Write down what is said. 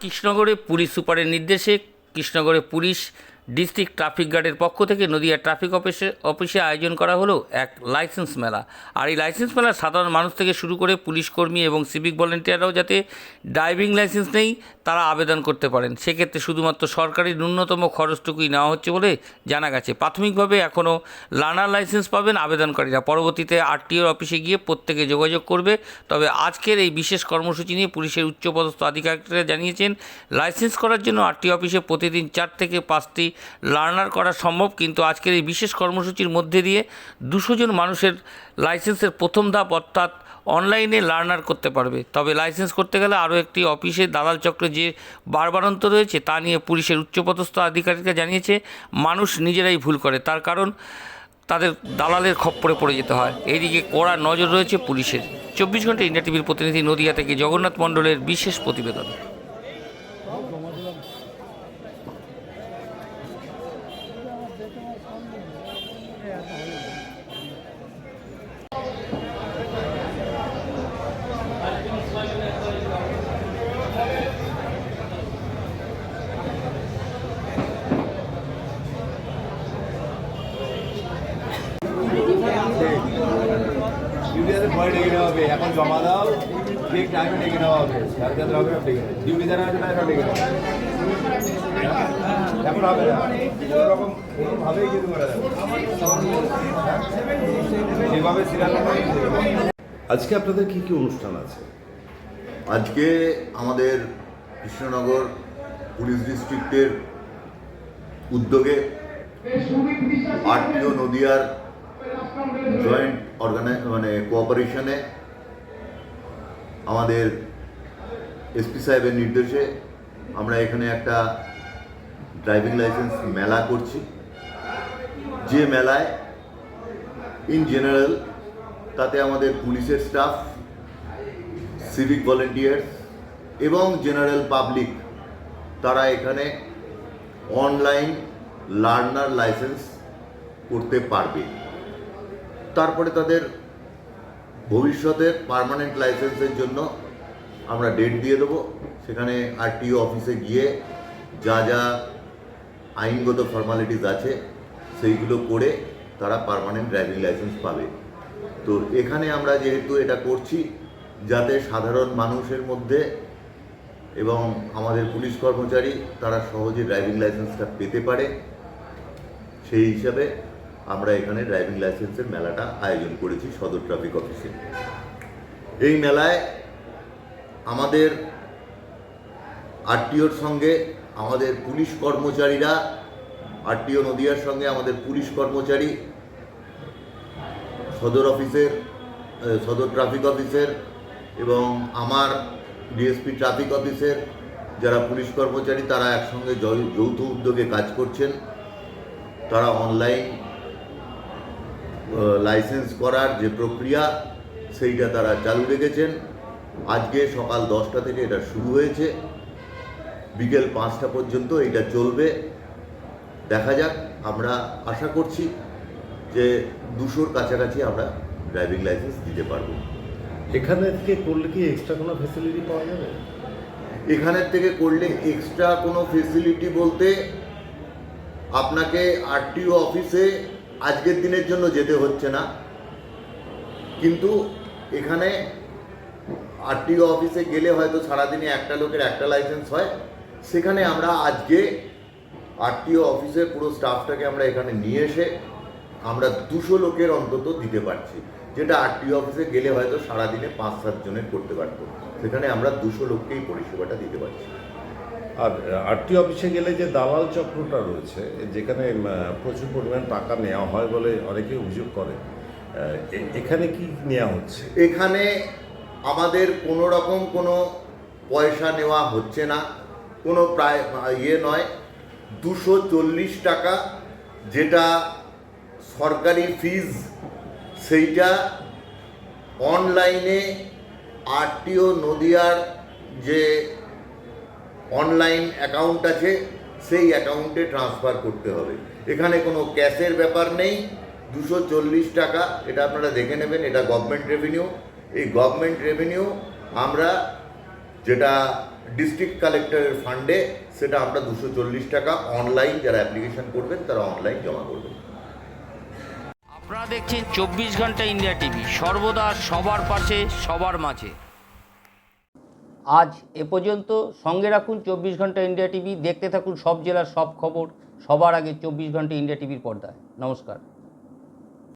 কৃষ্ণগড়ে police সুপারের নির্দেশে কৃষ্ণগড়ে police district traffic গার্ডের পক্ষ থেকে নদিয়া ট্রাফিক অফিসে অফিসে আয়োজন করা হলো এক লাইসেন্স মেলা। আর এই লাইসেন্স মেলা সাধারণ মানুষ থেকে শুরু করে পুলিশ কর্মী এবং সিভিক ভলেন্টিয়াররাও যাতে ড্রাইভিং লাইসেন্স নেই, তারা আবেদন করতে পারেন। সেক্ষেত্রে শুধুমাত্র সরকারি ন্যূনতম খরচটুকুই নেওয়া হচ্ছে বলে জানা গেছে। প্রাথমিকভাবে এখনও লার্নার লাইসেন্স পাবেন আবেদনকারীরা। পরবর্তীতে আরটিওর অফিসে গিয়ে প্রত্যেকে যোগাযোগ করবে। তবে আজকের এই বিশেষ কর্মসূচি নিয়ে পুলিশের উচ্চপদস্থ আধিকারিকরা জানিয়েছেন, লাইসেন্স করার জন্য আরটি অফিসে প্রতিদিন চার থেকে পাঁচটি লার্নার করা সম্ভব, কিন্তু আজকের এই বিশেষ কর্মসূচির মধ্যে দিয়ে দুশো জন মানুষের লাইসেন্সের প্রথম ধাপ অর্থাৎ অনলাইনে লার্নার করতে পারবে। তবে লাইসেন্স করতে গেলে আরও একটি অফিসে দালাল চক্রে যে বারবারন্ত রয়েছে, তা নিয়ে পুলিশের উচ্চপদস্থ আধিকারিকরা জানিয়েছে, মানুষ নিজেরাই ভুল করে। তার কারণ, তাদের দালালের খপ্পরে পড়ে যেতে হয়। এইদিকে কড়া নজর রয়েছে পুলিশের। চব্বিশ ঘণ্টা ইন্ডিয়া টিভির প্রতিনিধি নদিয়া থেকে জগন্নাথ মণ্ডলের বিশেষ প্রতিবেদন। পরে ডেকে নেওয়া হবে। এখন জমা দাও, ঠিক টাইমে ডেকে নেওয়া হবে। সাড়ে চারটে হবে ডেকে নেবে ডিউটি যারা আছে তারা ডেকে নেবে হবে। আজকে আপনাদের কি কি অনুষ্ঠান আছে? আজকে আমাদের কৃষ্ণনগর পুলিশ ডিস্ট্রিক্টের উদ্যোগে আরটিও নদিয়ার জয়েন্ট অর্গানাই মানে কোঅপারেশনে আমাদের এসপি সাহেবের নির্দেশে আমরা এখানে একটা ড্রাইভিং লাইসেন্স মেলা করছি। যে মেলায় ইন জেনারেল তাতে আমাদের পুলিশের স্টাফ সিভিক ভলেন্টিয়ার্স এবং জেনারেল পাবলিক তারা এখানে অনলাইন লার্নার লাইসেন্স করতে পারবে। তারপরে তাদের ভবিষ্যতের পার্মানেন্ট লাইসেন্সের জন্য আমরা ডেট দিয়ে দেবো। সেখানে আরটিও অফিসে গিয়ে যা যা আইনগত ফর্মালিটিস আছে, সেইগুলো করে তারা পার্মানেন্ট ড্রাইভিং লাইসেন্স পাবে। তো এখানে আমরা যেহেতু এটা করছি, যাতে সাধারণ মানুষের মধ্যে এবং আমাদের পুলিশ কর্মচারী তারা সহজে ড্রাইভিং লাইসেন্সটা পেতে পারে, সেই হিসাবে আমরা এখানে ড্রাইভিং লাইসেন্সের মেলাটা আয়োজন করেছি সদর ট্রাফিক অফিসে এই মেলায় আমাদের আরটিওর সঙ্গে আমাদের পুলিশ কর্মচারীরা, আরটিও নদিয়ার সঙ্গে আমাদের পুলিশ কর্মচারী, সদর অফিসের সদর ট্রাফিক অফিসের এবং আমার ডিএসপি ট্রাফিক অফিসের যারা পুলিশ কর্মচারী, তারা একসঙ্গে যৌথ উদ্যোগে কাজ করছেন। তারা অনলাইন লাইসেন্স করার যে প্রক্রিয়া, সেইটা তারা চালু রেখেছেন। আজকে সকাল দশটা থেকে এটা শুরু হয়েছে। বিকেল পাঁচটা পর্যন্ত এটা চলবে। দেখা যাক আমরা আশা করছি যে দুশোর কাছাকাছি আমরা ড্রাইভিং লাইসেন্স দিতে পারব। এখানে থেকে করলে কি এক্সট্রা কোনো ফেসিলিটি পাওয়া যাবে? এখানের থেকে করলে এক্সট্রা কোনো ফেসিলিটি বলতে আপনাকে আরটিও অফিসে আজকের দিনের জন্য যেতে হচ্ছে না। কিন্তু এখানে আরটিও অফিসে গেলে হয়তো সারাদিনে একটা লোকের একটা লাইসেন্স হয়। সেখানে আমরা আজকে আরটিও অফিসে পুরো স্টাফটাকে আমরা এখানে নিয়ে এসে আমরা দুশো লোকের অন্তত দিতে পারছি যেটা আরটিও অফিসে গেলে হয়তো সারাদিনে পাঁচ সাত জনের করতে পারতো। সেখানে আমরা দুশো লোককেই পরিষেবাটা দিতে পারছি। আর আরটি অফিসে গেলে যে দালাল চক্রটা রয়েছে যেখানে প্রচুর পরিমাণ টাকা নেওয়া হয় বলে অনেকে অভিযোগ করে এখানে কি নেওয়া হচ্ছে? এখানে আমাদের কোনো রকম কোনো পয়সা নেওয়া হচ্ছে না। কোনো প্রায় ইয়ে নয়, দুশো চল্লিশ টাকা যেটা সরকারি ফিজ সেইটা অনলাইনে আরটিও নদিয়ার যে অনলাইন অ্যাকাউন্ট আছে, সেই অ্যাকাউন্টে ট্রান্সফার করতে হবে। এখানে কোনো ক্যাশের ব্যাপার নেই, দুশো চল্লিশ টাকা, এটা আপনারা দেখে নেবেন, এটা গভর্নমেন্ট রেভিনিউ এই গভর্নমেন্ট রেভিনিউ আমরা যেটা ডিস্ট্রিক্ট কালেক্টরের ফান্ডে সেটা আমরা দুশো চল্লিশ টাকা অনলাইন যারা অ্যাপ্লিকেশন করবেন তারা অনলাইন জমা করবেন। আপনারা দেখছেন চব্বিশ ঘণ্টা ইন্ডিয়া টিভি সর্বদা সবার পাশে সবার মাঝে। আজ এ পর্যন্ত সঙ্গে রাখুন চব্বিশ ঘণ্টা ইন্ডিয়া টিভি দেখতে থাকুন সব জেলার সব খবর। সবার আগে চব্বিশ ঘণ্টা ইন্ডিয়া টিভির পর্দায়। নমস্কার।